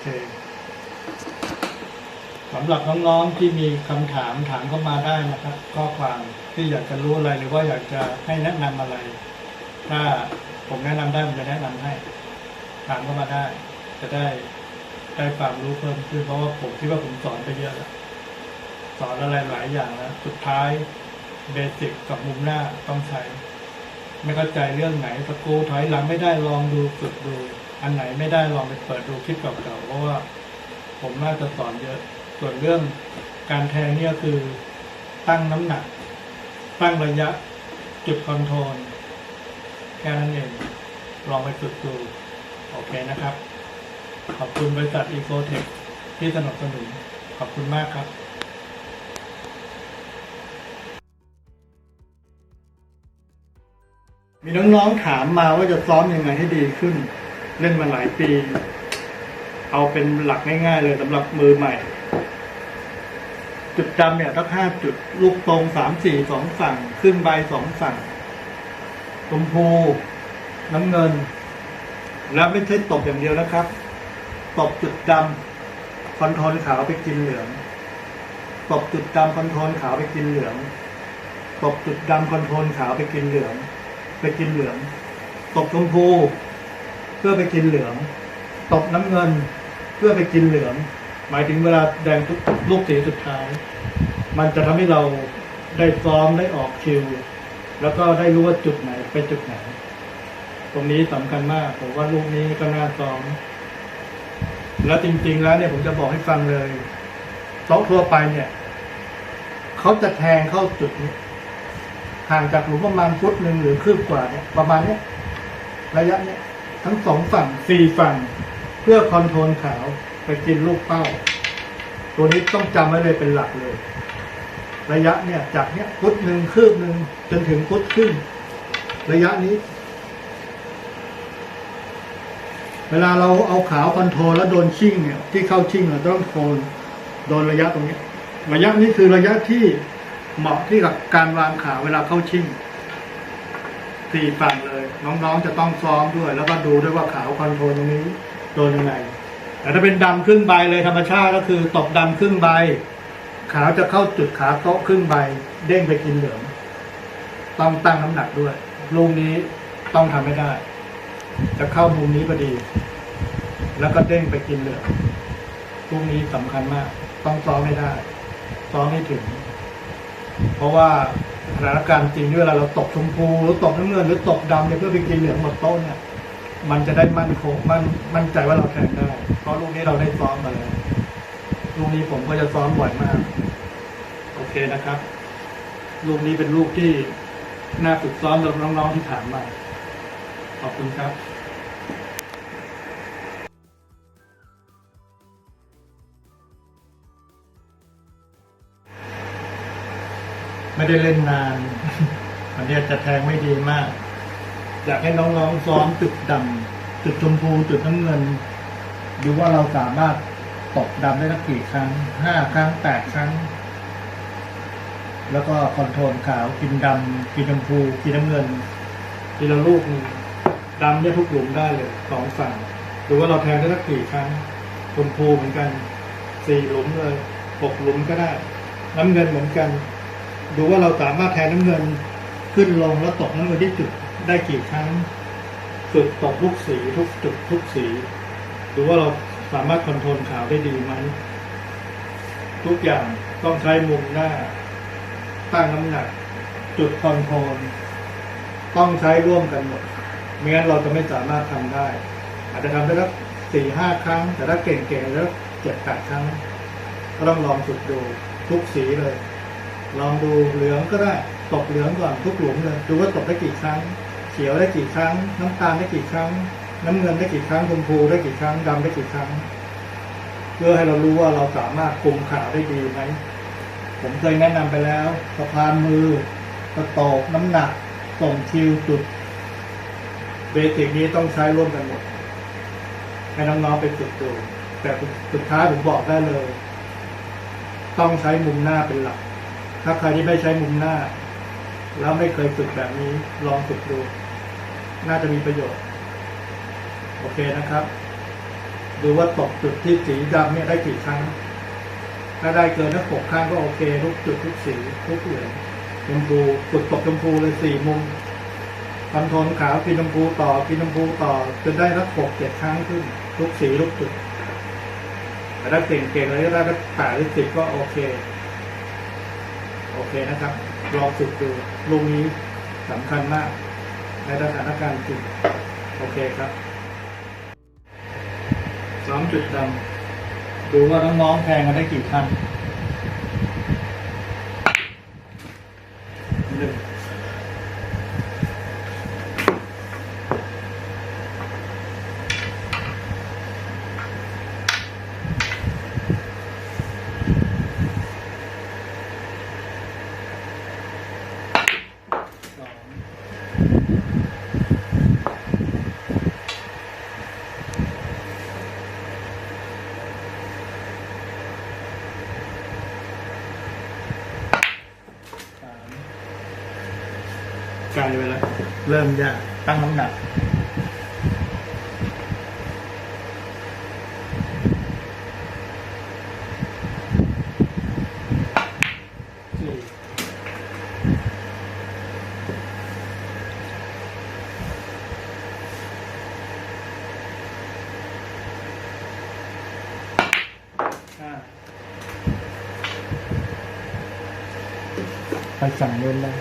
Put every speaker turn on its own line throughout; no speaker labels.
เคสำหรับน้องๆที่มีคำถามถามเข้ามาได้นะครับ ข้อความที่อยากจะรู้อะไรหรือว่าอยากจะให้แนะนำอะไร ถ้าผมแนะนำได้ผมจะแนะนำให้ ถามเข้ามาได้ จะได้ได้ความรู้เพิ่มขึ้นเพราะว่าผมคิดว่าผมสอนไปเยอะแล้วสอนอะไรหลายอย่างแล้วสุดท้ายเบสิกกับมุมหน้าต้องใช้ ไม่เข้าใจเรื่องไหนสกรูถอยหลังไม่ได้ลองดูฝึกดู อันไหนไม่ได้ลองไปเปิดดูคลิปเก่าๆเพราะว่าผมน่าจะสอนเยอะ ส่วนเรื่องการแทงเนี่ยคือตั้งน้ำหนัก ตั้งระยะจุดคอนโทรลแค่นั้นเองลองไปฝึกดู โอเคนะครับ ขอบคุณบริษัทอีโคเทคที่สนับสนุนขอบคุณมากครับมีน้องๆถามมาว่าจะซ้อมยังไงให้ดีขึ้น เล่นมาหลายปี เอาเป็นหลักง่ายๆเลยสำหรับมือใหม่ จุดจำเนี่ยต้งห้าจุด ลูกตรงสามสี่สองฝั่ง ขึ้นใบสองฝั่งชมพูน้ำเงิน แล้วไม่ใช่ตบอย่างเดียวนะครับ ตบจุดดำคอนโทรลขาวไปกินเหลือง ตบจุดดำคอนโทรลขาวไปกินเหลือง ตบจุดดำคอนโทรลขาวไปกินเหลือง ไปกินเหลือง ตบชมพู เพื่อไปกินเหลือง ตบน้ำเงิน เพื่อไปกินเหลือง หมายถึงเวลาแดงทุกลูกสีสุดท้าย มันจะทำให้เราได้ซ้อมได้ออกคิว แล้วก็ได้รู้ว่าจุดไหนไปจุดไหน ตรงนี้สำคัญมากผมว่าลูกนี้ก็น่าซ้อม แล้วจริง ๆ แล้วเนี่ยผมจะบอกให้ฟังเลยโต๊ะทั่วไปเนี่ยเขาจะแทงเข้าจุดนี้ห่างจากหลุมประมาณฟุตหนึ่งหรือคืบกว่าเนี่ยประมาณเนี้ยระยะเนี้ย ทั้งสองฝั่งสี่ฝั่ง เพื่อคอนโทรลขาวไปกินลูกเป้า ตัวนี้ต้องจำไว้เลยเป็นหลักเลย ระยะเนี่ยจากเนี้ยฟุตหนึ่งคืบหนึ่งจนถึงฟุตครึ่งระยะนี้ เวลาเราเอาขาวคอนโทรลแล้วโดนชิ่งเนี่ย ที่เข้าชิ่งเราต้องโทนโดนระยะตรงนี้ ระยะนี้คือระยะที่เหมาะที่กับการวางขาเวลาเข้าชิ่งสี่ฝั่งเลย น้องๆจะต้องซ้อมด้วย แล้วก็ดูด้วยว่าขาวคอนโทรลตรงนี้โดนยังไง แต่ถ้าเป็นดำครึ่งใบเลยธรรมชาติก็คือตบดำครึ่งใบ ขาวจะเข้าจุดขาโต๊ะครึ่งใบ เด้งไปกินเหลืองต้องตั้งน้ำหนักด้วยลูกนี้ต้องทำให้ได้ จะเข้ามุมนี้พอดี แล้วก็เด้งไปกินเหลืองลูกนี้สำคัญมาก ต้องซ้อมให้ได้ซ้อมให้ถึง เพราะว่า สถานการณ์จริงที่เวลาเราตกชมพูหรือตกน้ำเงินหรือตกดำเนี่ยเพื่อไปกินเหลืองหมดโต๊ะเนี่ยมันจะได้มั่นคงมั่นมั่นใจว่าเราแข่งได้ เพราะลูกนี้เราได้ซ้อมมาแล้วลูกนี้ผมก็จะซ้อมบ่อยมาก โอเคนะครับ ลูกนี้เป็นลูกที่น่าฝึกซ้อมสำหรับน้องๆที่ถามมาขอบคุณครับ ไม่ได้เล่นนานอันนี้จะแทงไม่ดีมาก อยากให้น้องๆซ้อมจุดดำจุดชมพูจุดน้ำเงิน ดูว่าเราสามารถตกดำได้สักกี่ครั้งห้าครั้งแปดครั้ง แล้วก็คอนโทรลขาวกินดำกินชมพูกินน้ำเงินทีละลูกหนึ่งดำได้ทุกหลุมได้เลยสองฝั่งดูว่าเราแทงได้สักกี่ครั้งชมพูเหมือนกันสี่หลุมเลยหกหลุมก็ได้ น้ำเงินเหมือนกัน ดูว่าเราสามารถแทนน้ำเงินขึ้นลงแล้วตกน้ำเงินที่จุดได้กี่ครั้งฝึกตกลูกสีทุกจุดทุกสีดูว่าเราสามารถคอนโทรลขาวได้ดีไหมทุกอย่างต้องใช้มุมหน้า ตั้งน้ำหนัก จุดคอนโทรลต้องใช้ร่วมกันหมดไม่งั้นเราจะไม่สามารถทำได้ อาจจะทำได้สักสี่ห้าครั้ง แต่ถ้าเก่งๆแล้วเจ็ดแปดครั้งก็ต้องลองฝึกดูทุกสีเลย ลองดูเหลืองก็ได้ตกเหลืองก่อนทุกหลุมเลยดูว่าตกได้กี่ครั้ง เขียวได้กี่ครั้ง น้ำตาลได้กี่ครั้ง น้ำเงินได้กี่ครั้งชมพูได้กี่ครั้งดำได้กี่ครั้ง เพื่อให้เรารู้ว่าเราสามารถคุมขาวได้ดีไหมผมเคยแนะนำไปแล้วสะพานมือ กระโตกน้ำหนักส่งคิวจุดเบสิกนี้ต้องใช้ร่วมกันหมดให้น้องๆไปฝึกดูแต่สุดท้ายผมบอกได้เลย ต้องใช้มุมหน้าเป็นหลัก ถ้าใครที่ไม่ใช้มุมหน้า แล้วไม่เคยฝึกแบบนี้ ลองฝึกดู น่าจะมีประโยชน์ โอเคนะครับ ดูว่าตกจุดที่สีดำเนี่ยได้กี่ครั้ง ถ้าได้เกินถ้าหกครั้งก็โอเค ทุกจุดทุกสีทุกเหลืองชมพูจุดตกชมพูเลยสี่มุมคอนโทนขาวกินชมพูต่อกินชมพูต่อจนได้ทั้งหกเจ็ดครั้งขึ้น ทุกสีทุกจุดแต่ถ้าเก่งๆเลยก็ได้ก็แปดหรือสิบก็โอเค โอเคนะครับ ลองฝึกดูลูกนี้สำคัญมาก ในสถานการณ์จริงโอเคครับสองจุดดำดูว่าน้องๆแพงกันได้กี่คันหนึ่ง ไกลไปแล้วเริ่มยากตั้งน้ำหนักสี่ห้าไปสั่งเงินแล้ว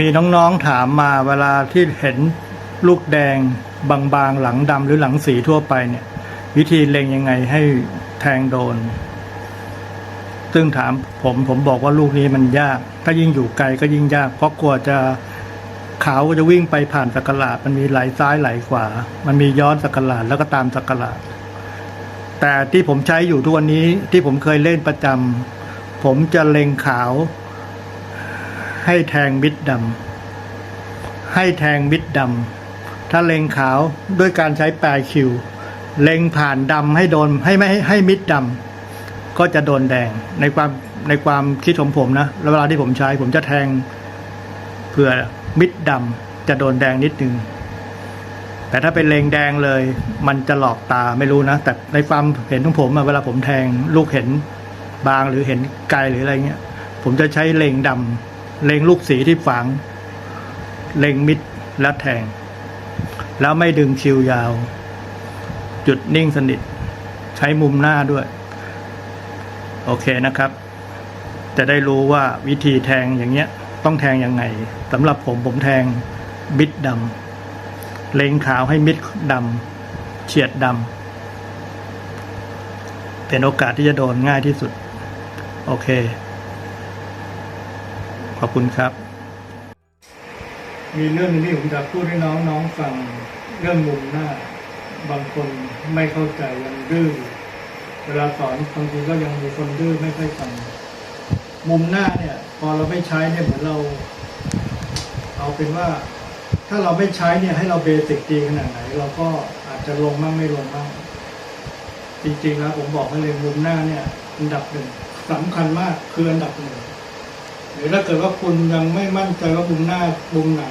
มีน้องๆถามมาเวลาที่เห็นลูกแดงบางๆหลังดำหรือหลังสีทั่วไปเนี่ย วิธีเล็งยังไงให้แทงโดน ซึ่งถามผมผมบอกว่าลูกนี้มันยาก ถ้ายิ่งอยู่ไกลก็ยิ่งยาก เพราะกลัวจะขาวจะวิ่งไปผ่านสกกลาดมันมีไหลซ้ายไหลขวา มันมีย้อนสกกลาดแล้วก็ตามสกกลาดแต่ที่ผมใช้อยู่ทุกวันนี้ที่ผมเคยเล่นประจำผมจะเล็งขาว ให้แทงมิดดำให้แทงมิดดำถ้าเล็งขาวด้วยการใช้ปลายคิว เล็งผ่านดำให้โดนให้ไม่ให้ให้มิดดำก็จะโดนแดงในความในความคิดของผมนะเวลาที่ผมใช้ผมจะแทงเพื่อมิดดำจะโดนแดงนิดนึงแต่ถ้าเป็นเลงแดงเลย มันจะหลอกตาไม่รู้นะ แต่ในความเห็นของผมอะเวลาผมแทงลูกเห็นบางหรือเห็นไกลหรืออะไรเงี้ย ผมจะใช้เลงดำ เลงลูกสีที่ฝัง เลงมิดและแทง แล้วไม่ดึงคิวยาว จุดนิ่งสนิท ใช้มุมหน้าด้วย โอเคนะครับ จะได้รู้ว่าวิธีแทงอย่างเงี้ย ต้องแทงยังไงสำหรับผมผมแทงมิดดำเลงขาวให้มิดดำเฉียดดำเป็นโอกาสที่จะโดนง่ายที่สุด โอเค ขอบคุณครับ มีเรื่องที่ผมจะพูดให้น้องน้องฟังเรื่องมุมหน้า บางคนไม่เข้าใจยังดื้อเวลาสอนบางทีก็ยังมีคนดื้อไม่ค่อยฟังมุมหน้าเนี่ย พอเราไม่ใช้เนี่ยเหมือนเรา เอาเป็นว่า ถ้าเราไม่ใช้เนี่ย ให้เราเบสิกดีขนาดไหน เราก็อาจจะลงมั่งไม่ลงมั่งจริงๆแล้วผมบอกให้เลยมุมหน้าเนี่ย อันดับหนึ่งสำคัญมากคืออันดับหนึ่ง หรือถ้าเกิดว่าคุณยังไม่มั่นใจว่ามุมหน้ามุมไหน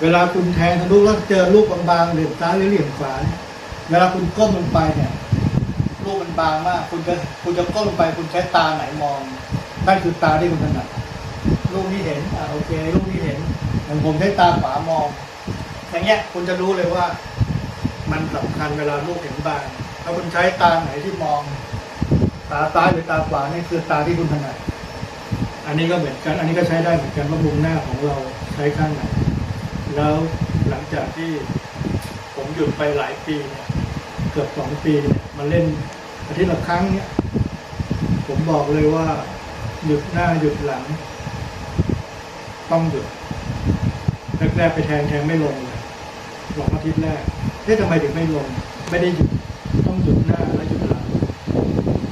เวลาคุณแทงทะลุแล้วเจอลูกบางๆเหลี่ยมซ้ายหรือเหลี่ยมขวาเวลาคุณก้มลงไปเนี่ยลูกมันบางมาก คุณจะคุณจะก้มลงไป คุณใช้ตาไหนมองนั่นคือตาที่คุณถนัดลูกนี้เห็นอ่าโอเคลูกนี้เห็นอย่างผมใช้ตาขวามอง อย่างเงี้ยคุณจะรู้เลยว่า มันสำคัญเวลาลูกเห็นบางถ้าคุณใช้ตาไหนที่มอง ตาซ้ายหรือตาขวานี่คือตาที่คุณถนัด อันนี้ก็เหมือนกัน อันนี้ก็ใช้ได้เหมือนกันว่ามุมหน้าของเราใช้ข้างไหน แล้วหลังจากที่ผมหยุดไปหลายปีเนี่ยเกือบสองปีเนี่ยมาเล่นอาทิตย์ละครั้งเนี่ยผมบอกเลยว่าหยุดหน้าหยุดหลัง ต้องหยุดแรกๆไปแทงแทงไม่ลงเลยสองอาทิตย์แรกเอ๊ะทำไมถึงไม่ลง ไม่ได้หยุดต้องหยุดหน้าและหยุดหลัง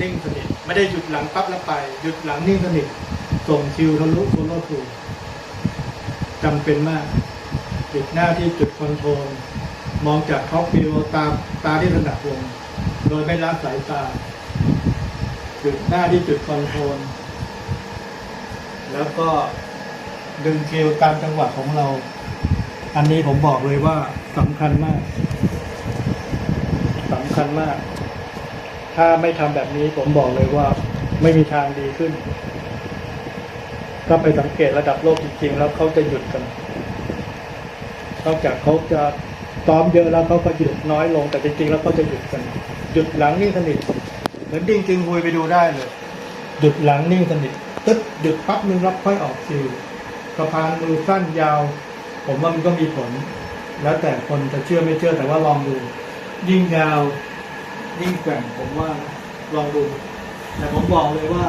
นิ่งสนิทไม่ได้หยุดหลังปั๊บแล้วไป หยุดหลังนิ่งสนิท ส่งคิวทะลุโซล่ทูจำเป็นมากเปิดหน้าที่จุดคอนโทรลมองจากท็อปวิวตามตาที่ถนัดลงโดยไม่ละสายตา จุดหน้าที่จุดคอนโทรลแล้วก็ดึงคิวตามจังหวะของเรา อันนี้ผมบอกเลยว่าสำคัญมากสำคัญมาก ถ้าไม่ทำแบบนี้ผมบอกเลยว่าไม่มีทางดีขึ้น ก็ไปสังเกตระดับโลกจริงๆ แล้วเขาจะหยุดกัน นอกจากเขาจะซ้อมเยอะแล้วเขาก็หยุดน้อยลง แต่จริงๆ แล้วเขาจะหยุดกัน หยุดหลังนิ่งสนิท เหมือนดิ้งจึงฮุยไปดูได้เลย หยุดหลังนิ่งสนิท ตึ๊ดหยุดปั๊บนึงรับค่อยออกคิวสะพานมือสั้นยาว ผมว่ามันก็มีผล แล้วแต่คนจะเชื่อไม่เชื่อแต่ว่าลองดู ยิ่งยาว ยิ่งแกว่งผมว่านะลองดู แต่ผมบอกเลยว่า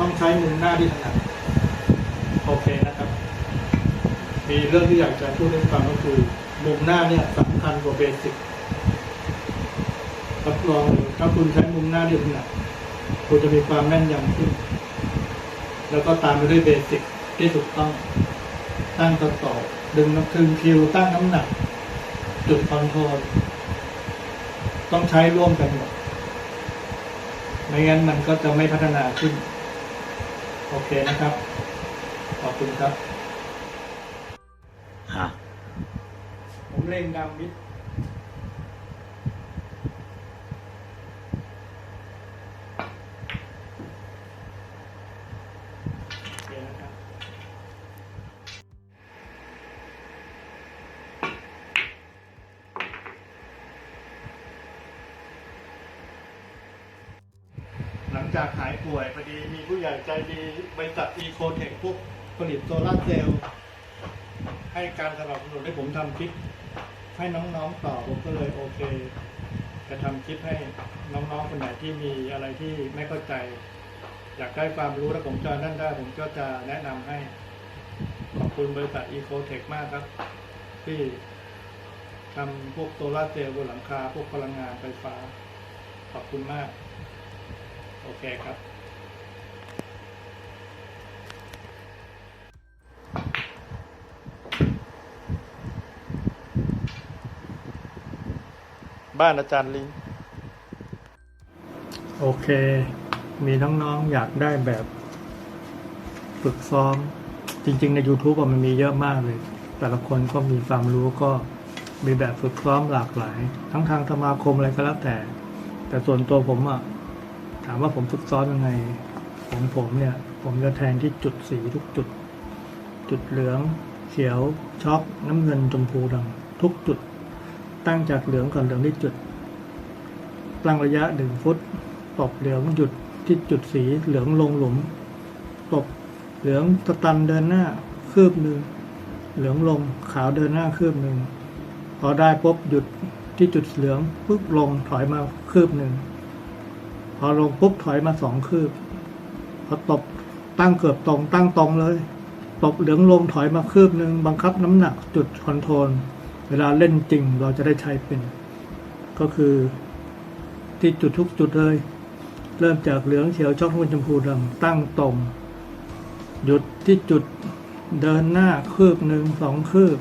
ต้องใช้มุมหน้าที่ถนัด โอเคนะครับ มีเรื่องที่อยากจะพูดให้ฟังก็คือ มุมหน้าเนี่ยสำคัญกว่าเบสิกรับรองเลยถ้าคุณใช้มุมหน้าที่ถนัดคุณจะมีความแม่นยำขึ้น แล้วก็ตามไปด้วยเบสิกที่ถูกต้อง ตั้งตัวต่อดึงน้ำคึงคิว ตั้งน้ำหนัก จุดคอนโทรลต้องใช้ร่วมกันหมดไม่งั้นมันก็จะไม่พัฒนาขึ้น โอเคนะครับ ขอบคุณครับ
ฮะ
ผมเล่งดำมิดโอเคนะครับ หลังจากหายป่วยพอดีมีผู้ใหญ่ใจดีบริษัทอีโคเทคพวก ผลิตโซลาเซลล์ให้การสนับสนุนให้ผมทำคลิปให้น้องๆต่อผมก็เลยโอเค จะทำคลิปให้น้องๆคนไหนที่มีอะไรที่ไม่เข้าใจ อยากได้ความรู้แล้วผมจะนั่นได้ ผมก็จะแนะนำให้ ขอบคุณบริษัท Ecotech มากครับ ที่ทำพวกโซลาเซลล์บนหลังคา พวกพลังงานไฟฟ้า ขอบคุณมาก โอเคครับ บ้านอาจารย์ลิงโอเค มีน้องๆอยากได้แบบฝึกซ้อม จริง ๆ ใน YouTube อะมันมีเยอะมากเลย แต่ละคนก็มีความรู้ก็มีแบบฝึกซ้อมหลากหลาย ทั้งทางสมาคมอะไรก็แล้วแต่ แต่ส่วนตัวผมอะถามว่าผมฝึกซ้อมยังไงของผมเนี่ย ผมจะแทงที่จุดสีทุกจุด จุดเหลือง เขียวช็อกน้ำเงินชมพูดำทุกจุด ตั้งจากเหลืองก่อนเหลืองที่จุด ตั้งระยะหนึ่งฟุตตบเหลืองหยุดที่จุดสีเหลืองลงหลุมตบเหลืองสตันเดินหน้าคืบหนึ่งเหลืองลงขาวเดินหน้าคืบหนึ่งพอได้ปุ๊บหยุดที่จุดเหลืองปุ๊บลงถอยมาคืบหนึ่งพอลงปุ๊บถอยมาสองคืบพอตบตั้งเกือบตรงตั้งตรงเลย ตบเหลืองลงถอยมาคืบหนึ่งบังคับน้ำหนักจุดคอนโทรล เวลาเล่นจริงเราจะได้ใช้เป็น ก็คือที่จุดทุกจุดเลย เริ่มจากเหลืองเขียวช็อกน้ำเงินชมพูดำตั้งตรงหยุดที่จุดเดินหน้าคืบหนึ่งสองคืบ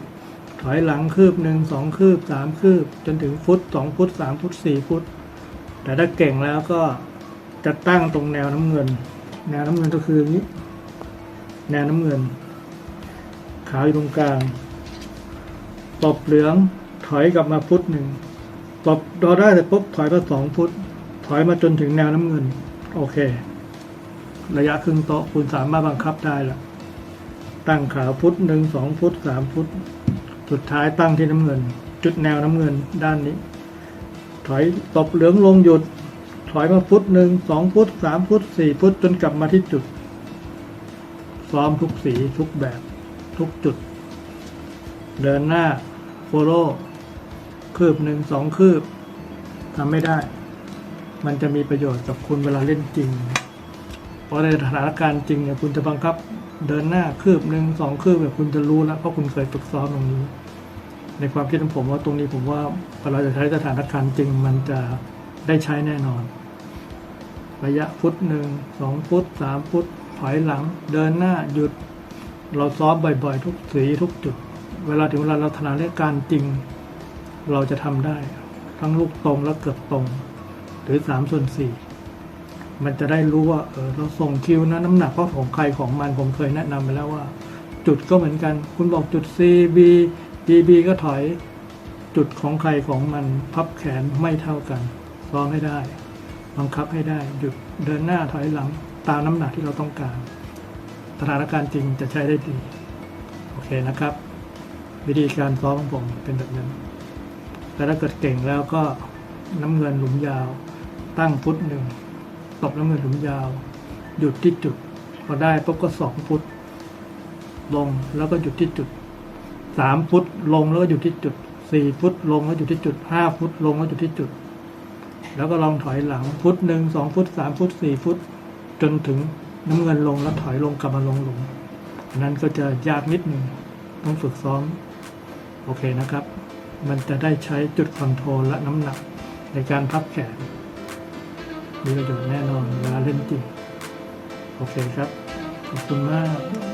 ถอยหลังคืบหนึ่งสองคืบสามคืบ จนถึงฟุตสองฟุตสามฟุตสี่ฟุต แต่ถ้าเก่งแล้วก็จะตั้งตรงแนวน้ำเงิน แนวน้ำเงินก็คืออย่างนี้ แนวน้ำเงิน ขาวอยู่ตรงกลาง ตบเหลืองถอยกลับมาฟุตหนึ่งตบรอได้แต่ปุ๊บถอยมาสองฟุต ถอยมาจนถึงแนวน้ำเงิน โอเค ระยะครึ่งโต๊ะคุณสามารถบังคับได้ละตั้งขาฟุตหนึ่งสองฟุตสามฟุต สุดท้ายตั้งที่น้ำเงิน จุดแนวน้ำเงินด้านนี้ ถอยตบเหลืองลงหยุด ถอยมาฟุตหนึ่งสองฟุตสามฟุตสี่ฟุตจนกลับมาที่จุดซ้อมทุกสีทุกแบบทุกจุด เดินหน้า โฟโล่คืบหนึ่งสองคืบทำไม่ได้ มันจะมีประโยชน์กับคุณเวลาเล่นจริง เพราะในสถานการณ์จริงเนี่ยคุณจะบังคับเดินหน้าคืบหนึ่งสองคืบแบบคุณจะรู้แล้วเพราะคุณเคยฝึกซ้อมตรงนี้ ในความคิดของผมว่าตรงนี้ผมว่าพอเวลาจะใช้สถานการณ์จริง มันจะได้ใช้แน่นอน ระยะฟุตหนึ่งสองฟุตสามฟุตถอยหลัง เดินหน้าหยุด เราซ้อมบ่อยๆ ทุกสีทุกจุด เวลาถึงเวลาเราถนัดเรื่องการจริง เราจะทำได้ ทั้งลูกตรงและเกือบตรง หรือสามส่วนสี่มันจะได้รู้ว่าเออเราส่งคิวนะน้ำหนักก็ของใครของมันผมเคยแนะนำไปแล้วว่า จุดก็เหมือนกัน คุณบอกจุด C B B B ก็ถอยจุดของใครของมันพับแขนไม่เท่ากันซ้อมให้ได้ บังคับให้ได้ หยุดเดินหน้าถอยหลังตามน้ำหนักที่เราต้องการสถานการณ์จริงจะใช้ได้ดี โอเคนะครับ วิธีการซ้อมของผมเป็นแบบนั้น แต่ถ้าเกิดเก่งแล้วก็น้ำเงินหลุมยาว ตั้งฟุตหนึ่งตบน้ำเงินหลุมยาว หยุดที่จุด พอได้ปุ๊บก็สองฟุต ลงแล้วก็หยุดที่จุดสามฟุตลงแล้วก็หยุดที่จุดสี่ฟุตลงแล้วหยุดที่จุดห้าฟุตลงแล้วหยุดที่จุด แล้วก็ลองถอยหลังฟุตหนึ่งสองฟุตสามฟุตสี่ฟุต จนถึงน้ำเงินลงแล้วถอยลงกลับมาลงหลุมนั้นก็จะยากนิดหนึ่งต้องฝึกซ้อม โอเคนะครับ มันจะได้ใช้จุดคอนโทรลและน้ำหนักในการพับแขน มีประโยชน์แน่นอนเวลาเล่นจริง โอเคครับ ขอบคุณมาก